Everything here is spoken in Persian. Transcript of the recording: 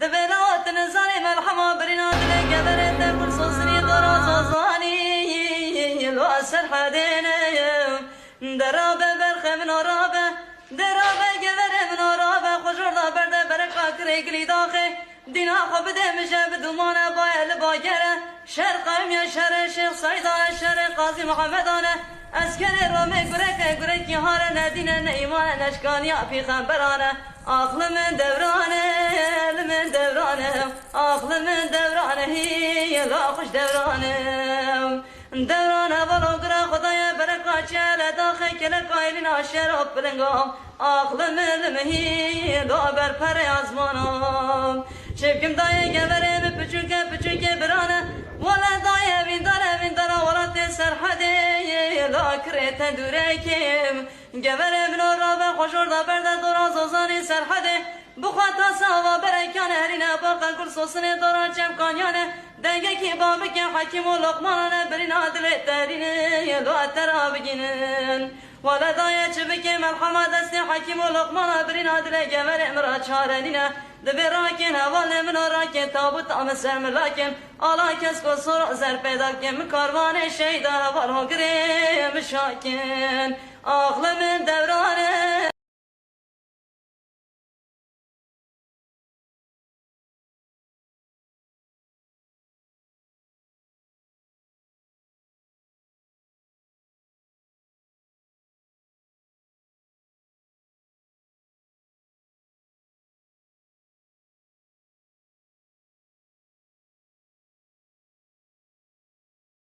دبرات نزاني ملحمة برينا دلي قبرت كل صوصني درا صوصاني لو أسر حديني درابة برخ من رابة درابة قبر من رابة خجر دا برد برقا كريقلي داخي دینا خواب ده میشه به دومان بایل باگره شهر قوم یا شهر شیخ شهر قاضی محمدانه. اسکر گرک گرکی هاره ندینه نیمان نشکانی پی خبرانه آخل من دورانه من دورانه. آخل من دورانه هی خوش دورانه. دورانه ولو گرا خدای برکا چل داخل کل قایلین آشر و پلنگام. آخل من مهی لا بر پر آزمانم شبكم la krete durekim Gevere bin orabe koşur da berde doraz ozani serhade Bu khata sava berekane herine baka kul sosine doran çem kanyane. Denge ki babike hakim o lokmanane berina dile terine Yelu atera beginin اترا بگینن ولا دايه چبکه مرحمه دست حکیم و لقمانه برین عدل جبره امرا چارنینه دبی راکن حوال من راکن تابوت آم سرم لاکن آلا کس کو سر زر پیدا کن کاروان شیدا حوال ها گریم شاکن آخل من دور